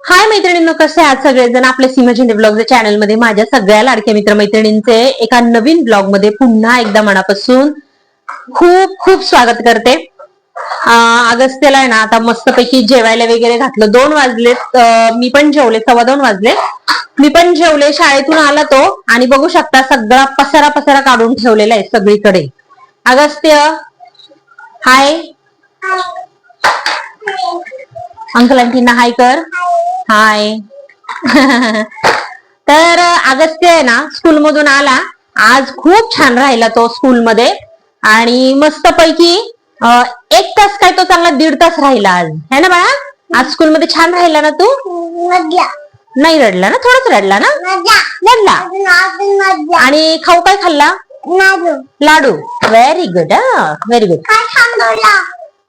हाय मैत्रिणींनो कसे आहात सगळेजण? आपल्या सीमा ब्लॉगच्या चॅनलमध्ये मध्ये माझ्या सगळ्या लाडक्या मित्र मैत्रिणींचे एका नवीन ब्लॉगमध्ये पुन्हा एकदा मनापासून खूप खूप स्वागत करते. अगस्त्याला अगस्त्यला आहे ना आता मस्तपैकी जेवायला वगैरे घातलं. दोन वाजलेत. मी पण जेवले सव्वा दोन वाजले. मी पण जेवले शाळेतून आला तो. आणि बघू शकता सगळा पसारा पसारा काढून ठेवलेला आहे सगळीकडे. अगस्त्य हाय अंकल आंटींना हाय कर. हाय तर अगस्त्य आहे ना स्कूल मधून आला. आज खूप छान राहिला तो स्कूल मध्ये आणि मस्त पैकी एक तास काय तो चांगला दीड तास राहिला आज. है ना बाळा? आज स्कूल मध्ये छान राहिला ना तू? नाही रडला ना? थोडाच रडला ना? रडला. आणि खाऊ काय खाल्ला? Laddu. Very good very good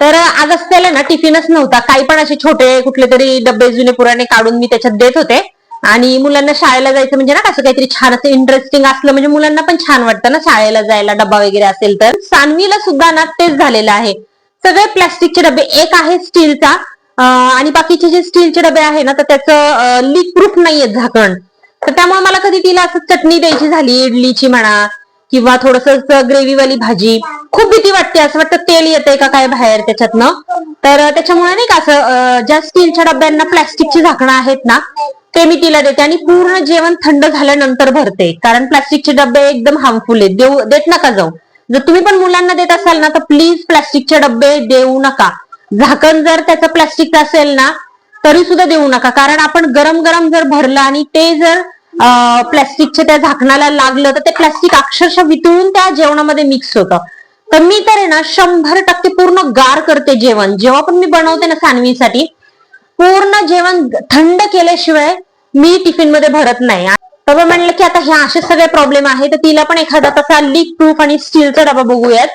तर आज तर ना टिफिनच नव्हता. काही पण असे छोटे कुठले तरी डब्बे जुने पुराणे काढून मी त्याच्यात देत होते. आणि मुलांना शाळेला जायचं म्हणजे ना कसं काहीतरी छान असं इंटरेस्टिंग असलं म्हणजे मुलांना पण छान वाटतं ना शाळेला जायला डब्बा वगैरे असेल तर. सानवीला सुद्धा ना तेच झालेलं आहे. सगळे प्लास्टिकचे डबे एक आहे स्टीलचा आणि बाकीचे जे स्टीलचे डबे आहे ना तर त्याचं लीक प्रूफ नाहीये झाकण. तर त्यामुळे मला कधी तिला असं चटणी द्यायची झाली इडलीची म्हणा किंवा थोडस ग्रेव्हीवाली भाजी खूप भीती वाटते. असं वाटतं तेल येतंय का काय बाहेर त्याच्यातनं? तर त्याच्यामुळे नाही का असं ज्या स्टीलच्या डब्यांना प्लास्टिकची झाकणं आहेत ना ते मी तिला देते आणि पूर्ण जेवण थंड झाल्यानंतर भरते. कारण प्लास्टिकचे डबे एकदम हार्मफुल आहेत. देऊ देत नका जाऊ. जर तुम्ही पण मुलांना देत असाल ना तर प्लीज प्लास्टिकचे डबे देऊ नका. झाकण जर त्याचं प्लास्टिकचं असेल ना तरी सुद्धा देऊ नका. कारण आपण गरम गरम जर भरलं आणि ते जर प्लास्टिकच्या त्या झाकणाला लागलं तर ते प्लास्टिक अक्षरशः वितळून त्या जेवणामध्ये मिक्स होतं. तर मी तर आहे ना शंभर टक्के पूर्ण गार करते जेवण. जेव्हा पण मी बनवते ना सानवीसाठी पूर्ण जेवण थंड केल्याशिवाय मी टिफिनमध्ये भरत नाही. तर म्हणलं की आता हे असे सगळे प्रॉब्लेम आहे तर तिला पण एखादा तसा लीक प्रूफ आणि स्टीलचा डबा बघूयात.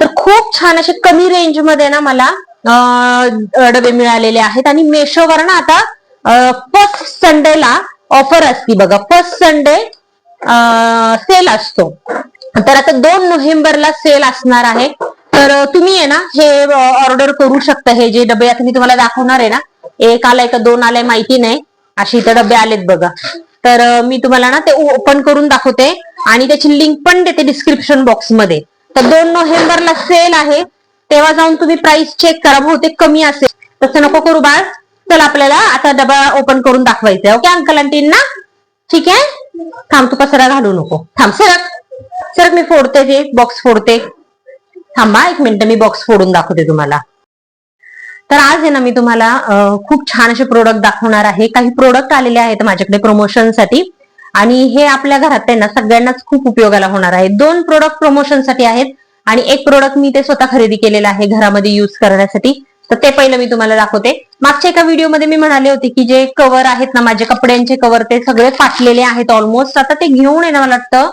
तर खूप छान असे कमी रेंजमध्ये ना मला डबे मिळालेले आहेत. आणि मेशोवर ना आता फर्स्ट संडेला ऑफर असती बघा. फर्स्ट संडे सेल असतो. तर आता दोन नोव्हेंबरला सेल असणार आहे. तर तुम्ही आहे ना हे ऑर्डर करू शकता. हे जे डबे आता मी तुम्हाला दाखवणार आहे ना एक आलाय का दोन आलाय माहिती नाही. अशी इथं डबे आलेत बघा. तर मी तुम्हाला ना ते ओपन करून दाखवते. आणि त्याची लिंक पण देते डिस्क्रिप्शन बॉक्समध्ये. तर दोन नोव्हेंबरला सेल आहे. तेव्हा जाऊन तुम्ही प्राइस चेक करा. बहुतेक कमी असेल. तसं नको करू बाळ. चल आपल्याला आता डबा ओपन करून दाखवायचा ओके अंकल आंटींना ठीक आहे? थांब तू पसरा घालू नको. थांब सरक. सरक मी फोडते ते बॉक्स फोडते. थांबा एक मिनिट मी बॉक्स फोडून दाखवते तुम्हाला. तर आज आहे ना मी तुम्हाला खूप छान असे प्रोडक्ट दाखवणार आहे. काही प्रोडक्ट आलेले आहेत माझ्याकडे प्रमोशनसाठी आणि हे आपल्या घरात आहे ना सगळ्यांनाच खूप उपयोगाला होणार आहे. दोन प्रोडक्ट प्रमोशनसाठी आहेत. आणि एक प्रोडक्ट मी ते स्वतः खरेदी केलेलं आहे घरामध्ये युज करण्यासाठी. तर ते पहिलं मी तुम्हाला दाखवते. मागच्या एका व्हिडिओमध्ये मी म्हणाले होते की जे कव्हर आहेत ना माझे कपड्यांचे कव्हर ते सगळे फाटलेले आहेत ऑलमोस्ट आता ते घेऊन आहे ना मला वाटतं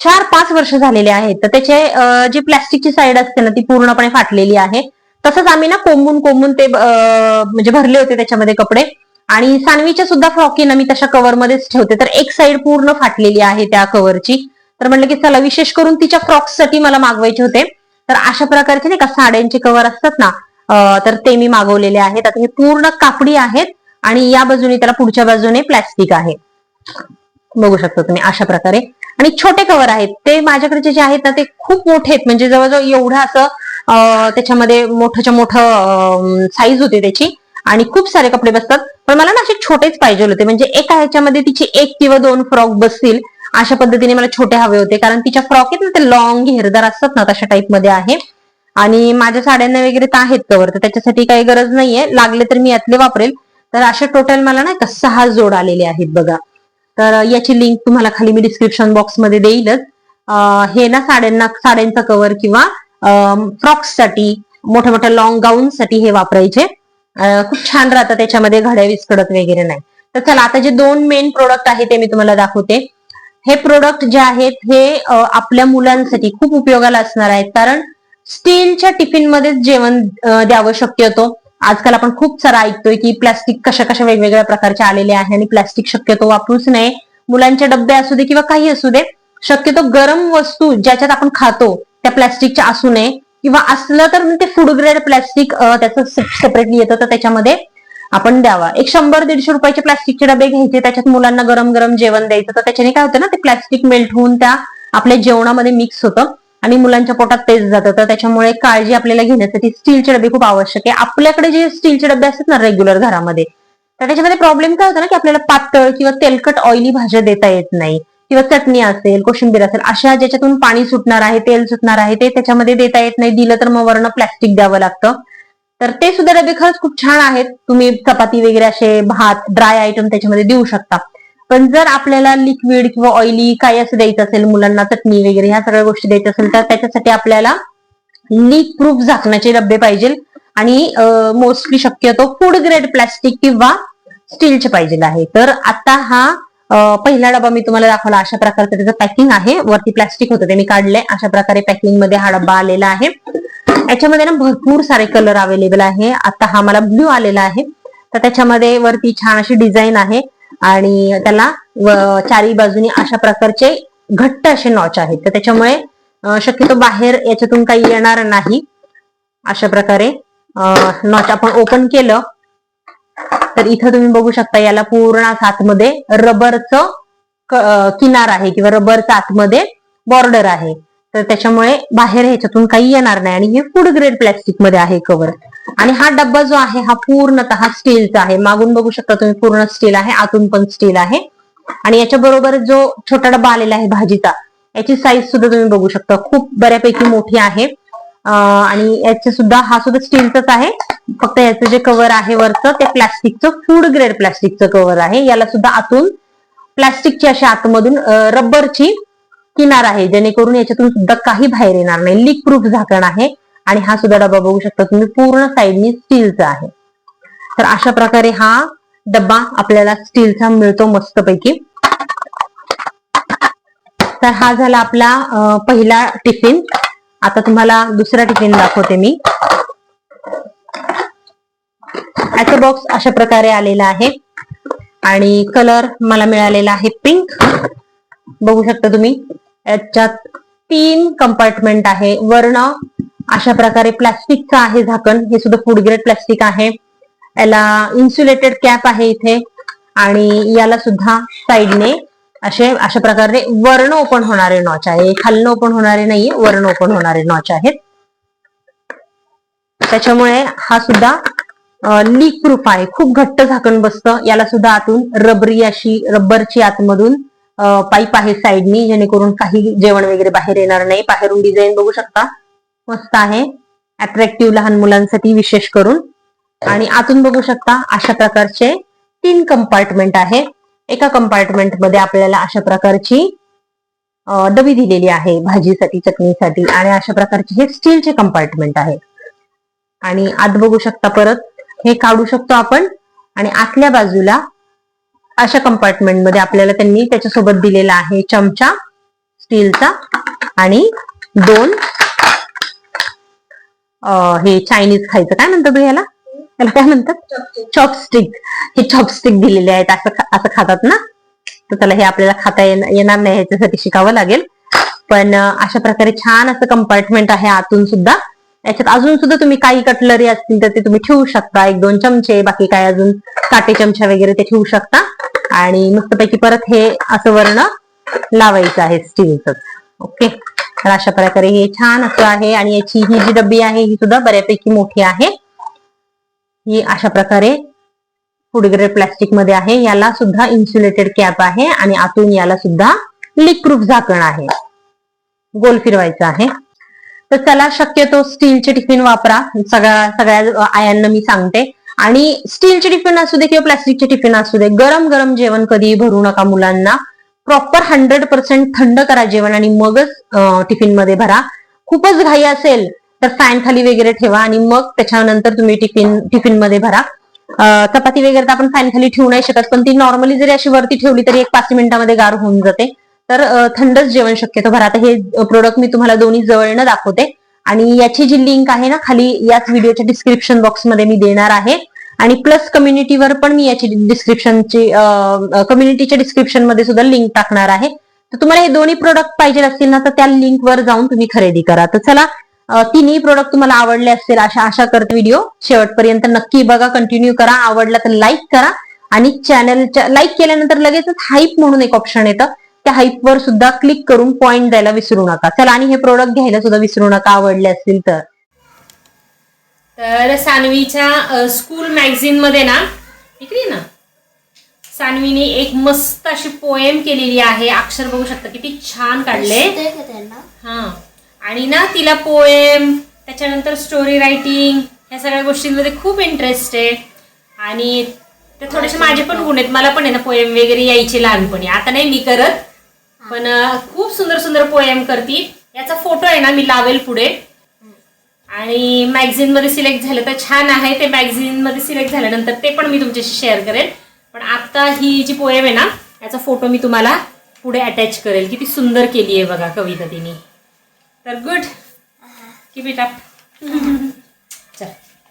चार पाच वर्ष झालेले आहेत. तर त्याचे जे जी प्लॅस्टिकची साईड असते ना ती पूर्णपणे फाटलेली आहे. तसंच आम्ही ना कोंबून कोंबून ते म्हणजे भरले होते त्याच्यामध्ये कपडे. आणि सानवीच्या सुद्धा फ्रॉकी ना मी तशा कव्हरमध्येच ठेवते. तर एक साईड पूर्ण फाटलेली आहे त्या कव्हरची तर म्हणलं की चला विशेष करून तिच्या फ्रॉक्ससाठी मला मागवायचे होते. तर अशा प्रकारचे नाही का साड्यांचे कव्हर असतात ना तर ते मी मागवलेले आहेत. आता हे पूर्ण कापडी आहेत आणि या बाजूने त्याला पुढच्या बाजूने प्लॅस्टिक आहे. बघू शकता तुम्ही अशा प्रकारे. आणि छोटे कवर आहेत. ते माझ्याकडचे जे आहेत ना ते खूप मोठे आहेत. म्हणजे जवळजवळ एवढं असं त्याच्यामध्ये मोठ्याच्या मोठं साईज होती त्याची. आणि खूप सारे कपडे बसतात. पण मला ना असे छोटेच पाहिजे होते. म्हणजे एका ह्याच्यामध्ये तिचे एक किंवा दोन फ्रॉक बसतील. अशा पद्धतीने मला छोटे हवे होते. कारण तिच्या फ्रॉक आहेत ना ते लॉंग घेरदार असतात ना तशा टाईपमध्ये आहे. आणि माझ्या साड्यांना वगैरे तर आहेत कवर तर त्याच्यासाठी काही गरज नाहीये. लागले तर मी यातले वापरेल. तर असे टोटल मला ना का सहा जोड आलेले आहेत बघा. तर याची लिंक तुम्हाला खाली मी डिस्क्रिप्शन बॉक्समध्ये देईलच. हे ना साड्यांना साड्यांचा कव्हर किंवा फ्रॉक्ससाठी मोठ्या मोठ्या लॉंग गाऊन साठी हे वापरायचे. खूप छान राहतं त्याच्यामध्ये घड्या विस्कडत वगैरे नाही. तर चला आता जे दोन मेन प्रोडक्ट आहे ते मी तुम्हाला दाखवते. हे प्रोडक्ट जे आहेत हे आपल्या मुलांसाठी खूप उपयोगाला असणार आहेत. कारण स्टीलच्या टिफिनमध्येच जेवण द्यावं शक्यतो आजकाल आपण खूप सारा ऐकतोय की प्लास्टिक कशा कशा वेगवेगळ्या प्रकारचे आलेले आहे आणि प्लास्टिक शक्यतो वापरूच नये. मुलांचे डब्बे असू दे किंवा काही असू दे शक्यतो गरम वस्तू ज्याच्यात आपण खातो त्या प्लास्टिकच्या असू नये. किंवा असलं तर म्हणजे ते फूड ग्रेड प्लास्टिक त्याचं सेपरेटली येतं तर त्याच्यामध्ये आपण द्यावा. एक शंभर दीडशे रुपयाचे प्लास्टिकचे डबे घ्यायचे त्याच्यात मुलांना गरम गरम जेवण द्यायचं तर त्याच्याने काय होतं ना ते प्लास्टिक मेल्ट होऊन त्या आपल्या जेवणामध्ये मिक्स होतं. आणि मुलांच्या पोटात तेच जातं. तर त्याच्यामुळे काळजी आपल्याला घेण्यासाठी स्टीलचे डबे खूप आवश्यक आहे. आपल्याकडे जे स्टीलचे डबे असतात ना रेग्युलर घरामध्ये तर त्याच्यामध्ये प्रॉब्लेम काय होता ना की आपल्याला पातळ किंवा तेलकट ऑइली भाज्या देता येत नाही. किंवा चटणी असेल कोशिंबीर असेल अशा ज्याच्यातून पाणी सुटणार आहे तेल सुटणार आहे ते त्याच्यामध्ये देता येत नाही. दिलं तर मग वरनं प्लॅस्टिक द्यावं लागतं. तर ते सुद्धा डबे खरंच खूप छान आहेत. तुम्ही चपाती वगैरे असे भात ड्राय आयटम त्याच्यामध्ये देऊ शकता. पण जर आपल्याला लिक्विड किंवा ऑइली काय असं द्यायचं असेल मुलांना चटणी वगैरे ह्या सगळ्या गोष्टी द्यायच्या असेल तर त्याच्यासाठी आपल्याला लीक प्रूफ झाकण्याचे डबे पाहिजे. आणि मोस्टली शक्यतो फूड ग्रेड प्लास्टिक किंवा स्टीलचे पाहिजे आहे. तर आता हा पहिला डबा मी तुम्हाला दाखवला. अशा प्रकारचं त्याचं पॅकिंग आहे. वरती प्लास्टिक होतं ते मी काढलंय. अशा प्रकारे पॅकिंगमध्ये हा डबा आलेला आहे. याच्यामध्ये ना भरपूर सारे कलर अवेलेबल आहे. आता हा मला ब्ल्यू आलेला आहे. तर त्याच्यामध्ये वरती छान अशी डिझाईन आहे. आणि त्याला चारी बाजूनी अशा प्रकारचे घट्ट असे नॉच आहेत. तर त्याच्यामुळे शक्यतो बाहेर याच्यातून काही येणार नाही. अशा प्रकारे नॉच आपण ओपन केलं. तर इथं तुम्ही बघू शकता याला पूर्ण आतमध्ये रबरचं किनार आहे किंवा रबरचं आतमध्ये बॉर्डर आहे. तर त्याच्यामुळे बाहेर ह्याच्यातून काही येणार नाही. आणि हे फूड ग्रेड प्लॅस्टिकमध्ये आहे कव्हर आणि हा डब्बा जो आहे हा पूर्णतः स्टीलचा आहे. मागून बघू शकता तुम्ही पूर्ण स्टील आहे आतून पण स्टील आहे. आणि याच्या बरोबर जो छोटा डब्बा आलेला आहे भाजीचा याची साईज सुद्धा तुम्ही बघू शकता. खूप बऱ्यापैकी मोठी आहे. आणि याचे सुद्धा हा सुद्धा स्टीलचाच आहे. फक्त याचं जे कव्हर आहे वरचं ते प्लास्टिकचं फूड ग्रेड प्लास्टिकचं कव्हर आहे. याला सुद्धा आतून प्लास्टिकची अशा आतमधून रबरची किनार आहे जेणेकरून याच्यातून सुद्धा काही बाहेर येणार नाही. लीक प्रूफ झाकण आहे आणि हा सुद्धा डबा बघू शकता तुम्ही. पूर्ण साईडनी स्टीलचा आहे. तर अशा प्रकारे हा डब्बा आपल्याला स्टीलचा मिळतो मस्तपैकी. तर हा झाला आपला पहिला टिफिन आता तुम्हाला दुसरा टिफिन दाखवते मी. याचा बॉक्स अशा प्रकारे आलेला आहे. आणि कलर मला मिळालेला आहे पिंक बघू शकता तुम्ही. याच्यात तीन कंपार्टमेंट आहे. वर्ण अशा प्रकारे प्लास्टिकचं आहे झाकण. हे सुद्धा फूड ग्रेड प्लास्टिक आहे. याला इन्सुलेटेड कॅप आहे इथे. आणि याला सुद्धा साईडने असे अशा प्रकारे वर्ण ओपन होणारे नॉच आहे. खालनं ओपन होणारे नाहीये वर्ण ओपन होणारे नॉच आहेत. त्याच्यामुळे हा सुद्धा लीक प्रूफ आहे. खूप घट्ट झाकण बसतं. याला सुद्धा आतून रबरी अशी रब्बरची आतमधून पाईप आहे साईडनी जेणेकरून काही जेवण वगैरे बाहेर येणार नाही. बाहेरून डिझाईन बघू शकता. मस्त आहे. अट्रॅक्टिव्ह लहान मुलांसाठी विशेष करून. आणि आतून बघू शकता अशा प्रकारचे तीन कंपार्टमेंट आहे. एका कंपार्टमेंटमध्ये आपल्याला अशा प्रकारची डबी दिलेली आहे भाजीसाठी चटणीसाठी. आणि अशा प्रकारचे हे स्टीलचे कंपार्टमेंट आहे. आणि आत बघू शकता परत हे काढू शकतो आपण. आणि आतल्या बाजूला अशा कंपार्टमेंटमध्ये आपल्याला त्यांनी त्याच्यासोबत दिलेला आहे चमचा स्टीलचा आणि दोन हे चायनीज खायचं. काय म्हणतात बरं याला? याला काय म्हणतात? चॉपस्टिक हे चॉपस्टिक दिलेले आहेत. असं असं खातात ना? तर त्याला हे आपल्याला खाता येण- येणार नाही ह्याच्यासाठी शिकावं लागेल. पण अशा प्रकारे छान असं कंपार्टमेंट आहे आतून सुद्धा. याच्यात अजून सुद्धा तुम्ही काही कटलरी असतील तर ते तुम्ही ठेवू शकता. एक दोन चमचे बाकी काय अजून काटे चमचा वगैरे ते ठेवू शकता. आणि मस्तपैकी परत हे असं वर्ण लावायचं आहे स्टीलच ओके तर अशा प्रकारे हे छान असं आहे आणि याची ही जी डब्बी आहे ही सुद्धा बऱ्यापैकी मोठी आहे. ही अशा प्रकारे फूड ग्रेड प्लास्टिकमध्ये आहे. याला सुद्धा इन्सुलेटेड कॅप आहे आणि आतून याला सुद्धा लीक प्रूफ झाकण आहे. गोल फिरवायचं आहे. तर त्याला शक्यतो स्टीलचे टिफिन वापरा. सगळ्या सगळ्या आयांना मी सांगते. आणि स्टीलचे टिफिन असू दे किंवा प्लास्टिकचे टिफिन असू दे गरम गरम जेवण कधी भरू नका मुलांना. प्रॉपर हंड्रेड पर्सेंट थंड करा जेवण आणि मगच टिफिनमध्ये भरा. खूपच घाई असेल तर फॅन खाली वगैरे ठेवा आणि मग त्याच्यानंतर तुम्ही टिफिन टिफिनमध्ये भरा. चपाती वगैरे तर आपण फॅन खाली ठेवू नाही शकत पण ती नॉर्मली जरी अशी वरती ठेवली तरी एक पाच मिनिटामध्ये गार होऊन जाते. तर थंडच जेवण शक्यतो भरा. आता हे प्रोडक्ट मी तुम्हाला दोन्ही जवळनं दाखवते. आणि याची जी लिंक आहे ना खाली याच व्हिडिओच्या डिस्क्रिप्शन बॉक्समध्ये मी देणार आहे. आणि प्लस कम्युनिटीवर पण मी याची डिस्क्रिप्शनची कम्युनिटीच्या डिस्क्रिप्शनमध्ये सुद्धा लिंक टाकणार आहे. तर तुम्हाला हे दोन्ही प्रोडक्ट पाहिजे असतील ना तर त्या लिंकवर जाऊन तुम्ही खरेदी करा. तर चला तिन्ही प्रोडक्ट तुम्हाला आवडले असतील अशा आशा करते व्हिडिओ शेवटपर्यंत नक्की बघा कंटिन्यू करा. आवडला तर लाईक करा. आणि चॅनलच्या लाईक केल्यानंतर लगेचच हाईप म्हणून एक ऑप्शन येतं. त्या हाईप वर सुद्धा क्लिक करून पॉइंट द्यायला विसरू नका. चला आणि हे प्रोडक्ट घ्यायला सुद्धा विसरू नका आवडले असतील तर. तर सानवीच्या स्कूल मॅगझिनमध्ये ना इकडे ना. सानवीने एक मस्त अशी पोएम केलेली आहे. अक्षर बघू शकता किती छान काढले. हा. आणि ना तिला पोएम त्याच्यानंतर स्टोरी रायटिंग ह्या सगळ्या गोष्टींमध्ये खूप इंटरेस्ट आहे. आणि ते थोडेसे माझे पण गुण आहेत. मला पण आहे ना पोएम वगैरे यायचे लहानपणी. आता नाही मी करत. पण खूप सुंदर सुंदर पोएम करती. याचा फोटो आहे ना मी लावेल पुढे. आणि मॅगझिनमध्ये सिलेक्ट झालं तर छान आहे. ते मॅगझिनमध्ये सिलेक्ट झाल्यानंतर ते पण मी तुमच्याशी शेअर करेन पण आता ही जी पोएम आहे ना याचा फोटो मी तुम्हाला पुढे अटॅच करेल. किती सुंदर केली आहे बघा कविता तिने. तर good keep it up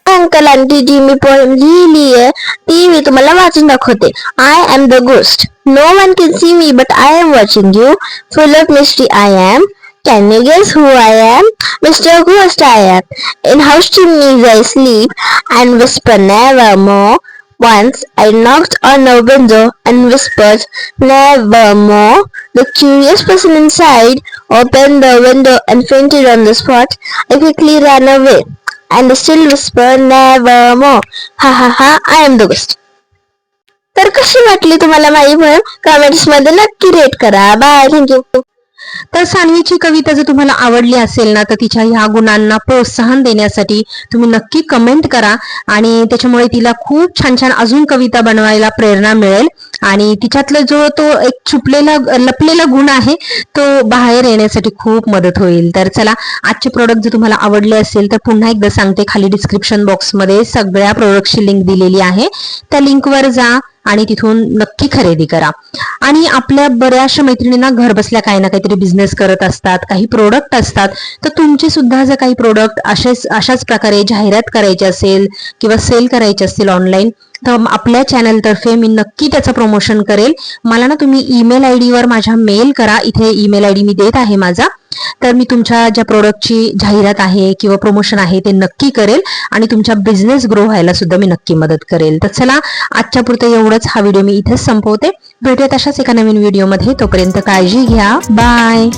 uncle aunty ji me poem लिहिली आहे ती मी तुम्हाला वाचून दाखवते. I am the ghost No one can see me, but I am watching you. Full of mystery I am. Can you guess who I am? Mr. Ghost I am. In house chimneys I sleep and whisper nevermore. Once I knocked on a window and whispered, Nevermore. The curious person inside opened the window and fainted on the spot. I quickly ran away and still whispered, Nevermore. Ha ha ha, I am the ghost. तर कशी वाटली तुम्हाला माझी poem कमेंट्समध्ये नक्की rate करा. Bye thank you तर सानवीची कविता जर तुम्हाला आवडली असेल ना तर तिच्या ह्या गुणांना प्रोत्साहन देण्यासाठी तुम्ही नक्की कमेंट करा आणि त्याच्यामुळे तिला खूप छान छान अजून कविता बनवायला प्रेरणा मिळेल. आणि तिच्यातला जो तो एक छुपलेला लपलेला गुण आहे तो बाहेर येण्यासाठी खूप मदत होईल. तर चला आजचे प्रोडक्ट जर तुम्हाला आवडले असेल तर पुन्हा एकदा सांगते खाली डिस्क्रिप्शन बॉक्समध्ये सगळ्या प्रोडक्टची लिंक दिलेली आहे. त्या लिंकवर जा आणि तिथून नक्की खरेदी करा. आणि आपल्या बऱ्याचशा मैत्रिणींना घर बसल्या काही ना काहीतरी बिझनेस करत असतात काही प्रोडक्ट असतात तर तुमचे सुद्धा जर काही प्रोडक्ट असेच अशाच प्रकारे जाहिरात करायची असेल किंवा सेल करायचे असतील ऑनलाईन तर आपल्या चॅनलतर्फे मी नक्की त्याचं प्रमोशन करेल. मला ना तुम्ही ईमेल आय वर माझ्या मेल करा. इथे ईमेल आय डी मी देत आहे माझा. तर मी तुमच्या ज्या प्रोडक्टची जाहिरात आहे किंवा प्रमोशन आहे ते नक्की करेल आणि तुमच्या बिझनेस ग्रो व्हायला सुद्धा मी नक्की मदत करेल. तर चला आजच्या पुरतं एवढंच. हा व्हिडिओ मी इथेच संपवते. भेटूयात अशाच एका नवीन व्हिडिओमध्ये तोपर्यंत काळजी घ्या. बाय